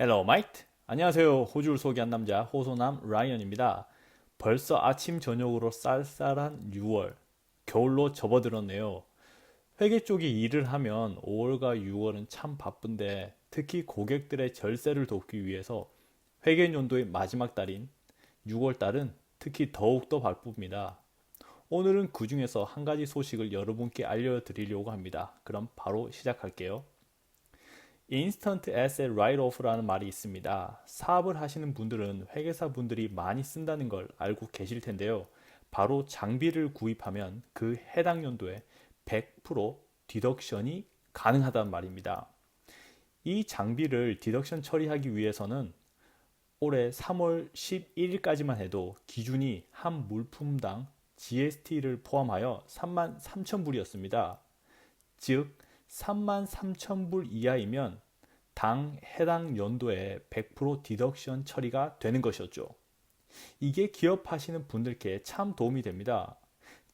헬로 마이트 안녕하세요. 호주를 소개한 남자 호소남 라이언입니다. 벌써 아침 저녁으로 쌀쌀한 6월. 겨울로 접어들었네요. 회계 쪽이 일을 하면 5월과 6월은 참 바쁜데 특히 고객들의 절세를 돕기 위해서 회계 연도의 마지막 달인 6월 달은 특히 더욱더 바쁩니다. 오늘은 그 중에서 한 가지 소식을 여러분께 알려드리려고 합니다. 그럼 바로 시작할게요 인스턴트 에셋 라이트오프라는 말이 있습니다. 사업을 하시는 분들은 회계사 분들이 많이 쓴다는 걸 알고 계실 텐데요. 바로 장비를 구입하면 그 해당 연도에 100% 디덕션이 가능하단 말입니다. 이 장비를 디덕션 처리하기 위해서는 올해 3월 11일까지만 해도 기준이 한 물품당 GST를 포함하여 3만 3천 불이었습니다. 즉 3만 3천 불 이하이면 당 해당 연도에 100% 디덕션 처리가 되는 것이었죠. 이게 기업하시는 분들께 참 도움이 됩니다.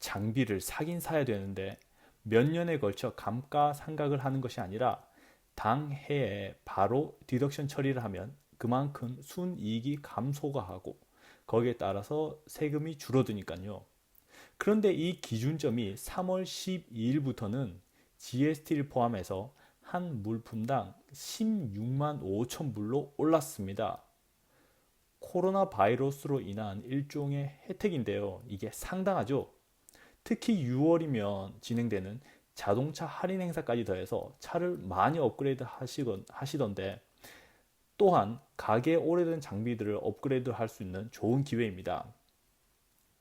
장비를 사긴 사야 되는데 몇 년에 걸쳐 감가상각을 하는 것이 아니라 당 해에 바로 디덕션 처리를 하면 그만큼 순이익이 감소가 하고 거기에 따라서 세금이 줄어드니까요. 그런데 이 기준점이 3월 12일부터는 GST를 포함해서 한 물품당 16만 5천 불로 올랐습니다. 코로나 바이러스로 인한 일종의 혜택인데요. 이게 상당하죠. 특히 6월이면 진행되는 자동차 할인 행사까지 더해서 차를 많이 업그레이드 하시건, 하시던데 또한 가게 오래된 장비들을 업그레이드 할 수 있는 좋은 기회입니다.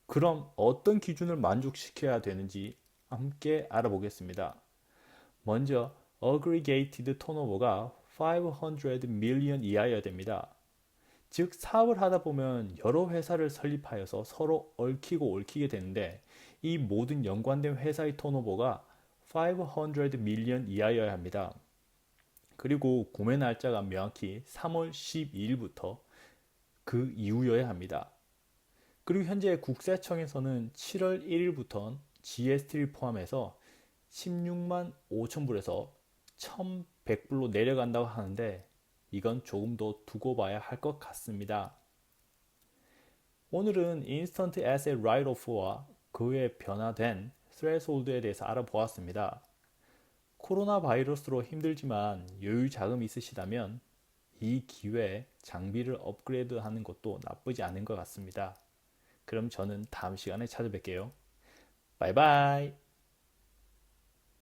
그럼 어떤 기준을 만족시켜야 되는지 함께 알아보겠습니다. 먼저 aggregated turnover가 500 million 이하여야 됩니다. 즉 사업을 하다 보면 여러 회사를 설립하여서 서로 얽히고 얽히게 되는데 이 모든 연관된 회사의 턴오버가 500 million 이하여야 합니다. 그리고 구매 날짜가 명확히 3월 12일부터 그 이후여야 합니다. 그리고 현재 국세청에서는 7월 1일부터 GST를 포함해서 16만 5천 불에서 1,100불로 내려간다고 하는데 이건 조금 더 두고 봐야 할 것 같습니다. 오늘은 인스턴트 에셋 라이트오프와 그에 변화된 스레스홀드에 대해서 알아보았습니다. 코로나 바이러스로 힘들지만 여유 자금이 있으시다면 이 기회에 장비를 업그레이드 하는 것도 나쁘지 않은 것 같습니다. 그럼 저는 다음 시간에 찾아뵐게요. 바이바이.